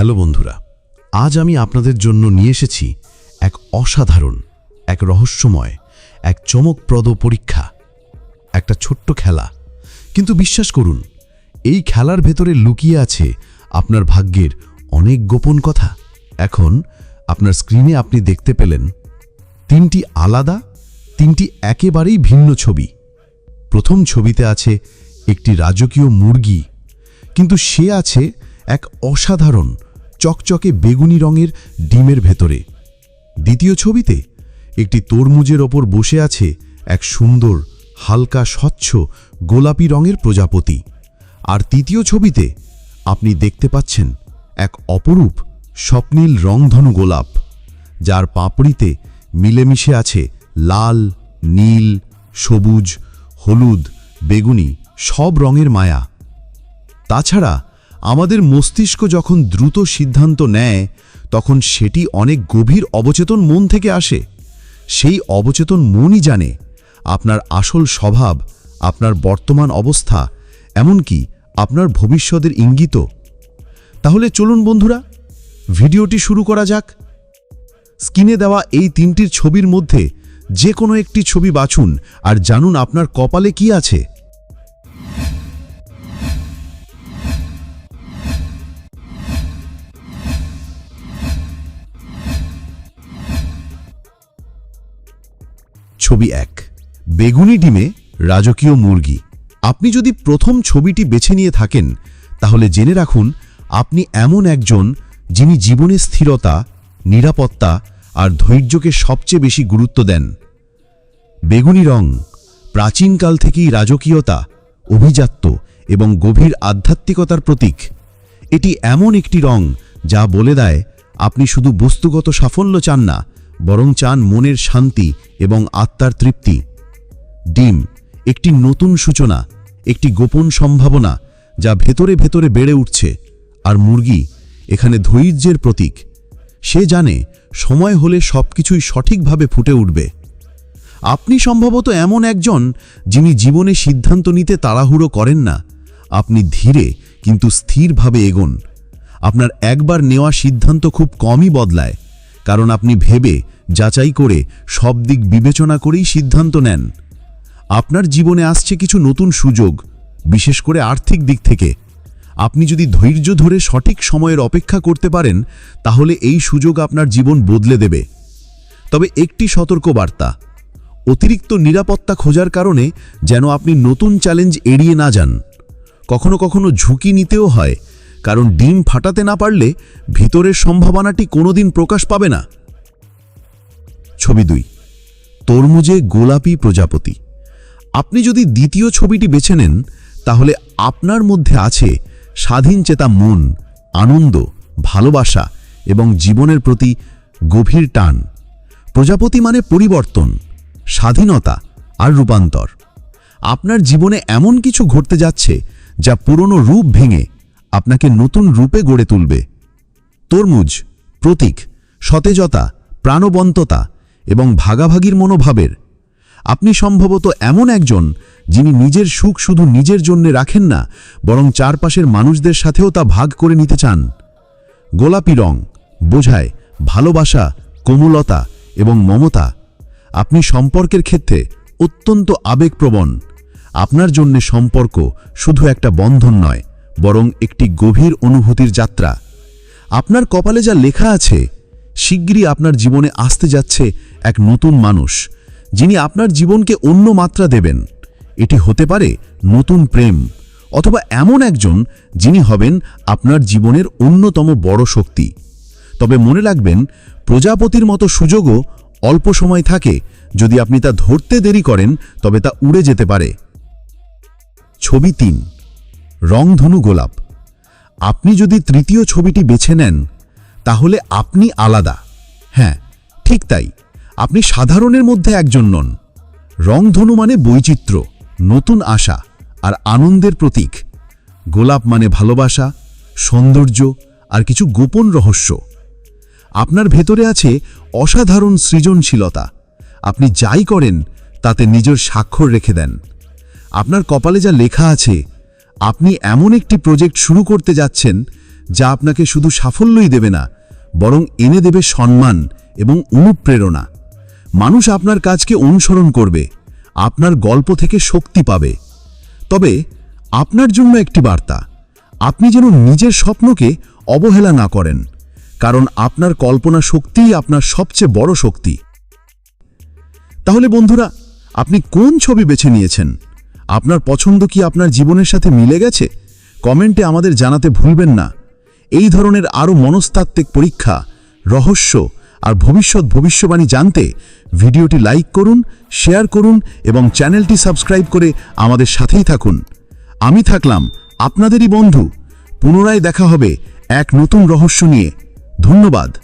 Hello বন্ধুরা, আজ আমি আপনাদের জন্য নিয়ে এসেছি এক অসাধারণ, এক রহস্যময়, এক চমকপ্রদ পরীক্ষা, একটা ছোট্ট খেলা। কিন্তু বিশ্বাস করুন, এই খেলার ভেতরে লুকিয়ে আছে আপনার ভাগ্যের অনেক গোপন কথা। এখন আপনার স্ক্রিনে আপনি দেখতে পেলেন, তিনটি আলাদা, তিনটি একেবারেই ভিন্ন ছবি। প্রথম ছবিতে আছে একটি রাজকীয় মুরগি, কিন্তু সে আছে এক অসাধারণ চকচকে বেগুনি রঙের ডিমের ভেতরে। দ্বিতীয় ছবিতে একটি তরমুজের ওপর বসে আছে এক সুন্দর, হালকা, স্বচ্ছ গোলাপি রঙের প্রজাপতি। আর তৃতীয় ছবিতে আপনি দেখতে পাচ্ছেন এক অপরূপ স্বপ্নীল রংধনু গোলাপ, যার পাপড়িতে মিলেমিশে আছে লাল, নীল, সবুজ, হলুদ, বেগুনি সব রঙের মায়া। তাছাড়া আমাদের মস্তিষ্ক যখন দ্রুত সিদ্ধান্ত নেয়, তখন সেটি অনেক গভীর অবচেতন মন থেকে আসে। সেই অবচেতন মনই জানে আপনার আসল স্বভাব, আপনার বর্তমান অবস্থা, এমনকি আপনার ভবিষ্যতের ইঙ্গিত তাহলে চলুন বন্ধুরা, ভিডিওটি শুরু করা যাক। স্ক্রিনে দেওয়া এই তিনটির ছবির মধ্যে যে কোনো একটি ছবি বাছুন আর জানুন আপনার কপালে কি আছে। ছবি এক। বেগুনি ডিমে রাজকীয় মুরগি। আপনি যদি প্রথম ছবিটি বেছে নিয়ে থাকেন, তাহলে জেনে রাখুন, আপনি এমন একজন যিনি জীবনে স্থিরতা, নিরাপত্তা আর ধৈর্যকে সবচেয়ে বেশি গুরুত্ব দেন। বেগুনি রং প্রাচীনকাল থেকেই রাজকীয়তা, অভিজাত্য এবং গভীর আধ্যাত্মিকতার প্রতীক। এটি এমন একটি রং যা বলে দেয়, আপনি শুধু বস্তুগত সাফল্য চান না বরং চান মনের শান্তি এবং আত্মার তৃপ্তি। ডিম, একটি নতুন সূচনা, একটি গোপন সম্ভাবনা যা ভেতরে ভেতরে বেড়ে উঠছে। আর মুরগি, এখানে ধৈর্যের প্রতীক। সে জানে সময় হলে সবকিছুই সঠিকভাবে ফুটে উঠবে। আপনি সম্ভবত এমন একজন যিনি জীবনে সিদ্ধান্ত নিতে তাড়াহুড়ো করেন না। আপনি ধীরে কিন্তু স্থিরভাবে এগোন। আপনার একবার নেওয়া সিদ্ধান্ত খুব কমই বদলায়। কারণ আপনি ভেবে যাচাই করে সব দিক বিবেচনা করেই সিদ্ধান্ত নেন। আপনার জীবনে আসছে কিছু নতুন সুযোগ, বিশেষ করে আর্থিক দিক থেকে। আপনি যদি ধৈর্য ধরে সঠিক সময়ের অপেক্ষা করতে পারেন, তাহলে এই সুযোগ আপনার জীবন বদলে দেবে। তবে একটি সতর্কবার্তা, অতিরিক্ত নিরাপত্তা খোঁজার কারণে যেন আপনি নতুন চ্যালেঞ্জ এড়িয়ে না যান। কখনো কখনো ঝুঁকি নিতেও হয়, কারণ ডিম ফাটাতে না পারলে ভিতরের সম্ভাবনাটি কোনোদিন প্রকাশ পাবে না। ছবি দুই। তরমুজে গোলাপি প্রজাপতি। আপনি যদি দ্বিতীয় ছবিটি বেছে নেন, তাহলে আপনার মধ্যে আছে স্বাধীন চেতা মন, আনন্দ, ভালোবাসা এবং জীবনের প্রতি গভীর টান। প্রজাপতি মানে পরিবর্তন, স্বাধীনতা আর রূপান্তর। আপনার জীবনে এমন কিছু ঘটতে যাচ্ছে যা পুরনো রূপ ভেঙে আপনাকে নতুন রূপে গড়ে তুলবে। তরমুজ, প্রতীক, সতেজতা, প্রাণবন্ততা এবং ভাগাভাগির মনোভাবের। আপনি সম্ভবত এমন একজন যিনি নিজের সুখ শুধু নিজের জন্য রাখেন না, বরং চারপাশের মানুষদের সাথেও তা ভাগ করে নিতে চান। গোলাপি রং, বোঝায় ভালোবাসা, কোমলতা এবং মমতা। আপনি সম্পর্কের ক্ষেত্রে অত্যন্ত আবেগপ্রবণ। আপনার জন্য সম্পর্ক শুধু একটা বন্ধন নয়, বরং একটি গভীর অনুভূতির যাত্রা। আপনার কপালে যা লেখা আছে, শিগগিরই আপনার জীবনে আসতে যাচ্ছে এক নতুন মানুষ, যিনি আপনার জীবনকে অন্য মাত্রা দেবেন। এটি হতে পারে নতুন প্রেম, অথবা এমন একজন যিনি হবেন আপনার জীবনের অন্যতম বড় শক্তি। তবে মনে রাখবেন, প্রজাপতির মতো সুযোগও অল্প সময় থাকে। যদি আপনি তা ধরতে দেরি করেন, তবে তা উড়ে যেতে পারে। ছবি তিন, রংধনু গোলাপ। আপনি যদি তৃতীয় ছবিটি বেছে নেন, তাহলে আপনি আলাদা। হ্যাঁ ঠিক তাই। আপনি সাধারণের মধ্যে একজন নন। রংধনু মানে বৈচিত্র্য, নতুন আশা আর আনন্দের প্রতীক। গোলাপ মানে ভালোবাসা, সৌন্দর্য আর কিছু গোপন রহস্য। আপনার ভেতরে আছে অসাধারণ সৃজনশীলতা। আপনি যাই করেন, তাতে নিজের স্বাক্ষর রেখে দেন। আপনার কপালে যা লেখা আছে, আপনি এমন একটি প্রজেক্ট শুরু করতে যাচ্ছেন, যা আপনাকে শুধু সাফল্যই দেবে না, বরং এনে দেবে সম্মান এবং অনুপ্রেরণা। মানুষ আপনার কাজকে অনুসরণ করবে, আপনার গল্প থেকে শক্তি পাবে। তবে আপনার জন্য একটি বার্তা, আপনি যেন নিজের স্বপ্নকে অবহেলা না করেন, কারণ আপনার কল্পনা শক্তিই আপনার সবচেয়ে বড় শক্তি। তাহলে বন্ধুরা, আপনি কোন ছবি বেছে নিয়েছেন? আপনার পছন্দ কি আপনার জীবনের সাথে মিলে গেছে? কমেন্টে আমাদের জানাতে ভুলবেন না। এই ধরনের আরও মনস্তাত্ত্বিক পরীক্ষা, রহস্য আর ভবিষ্যৎ ভবিষ্যবাণী জানতে ভিডিওটি লাইক করুন, শেয়ার করুন এবং চ্যানেলটি সাবস্ক্রাইব করে আমাদের সাথেই থাকুন। আমি থাকলাম আপনাদেরই বন্ধু। পুনরায় দেখা হবে এক নতুন রহস্য নিয়ে। ধন্যবাদ।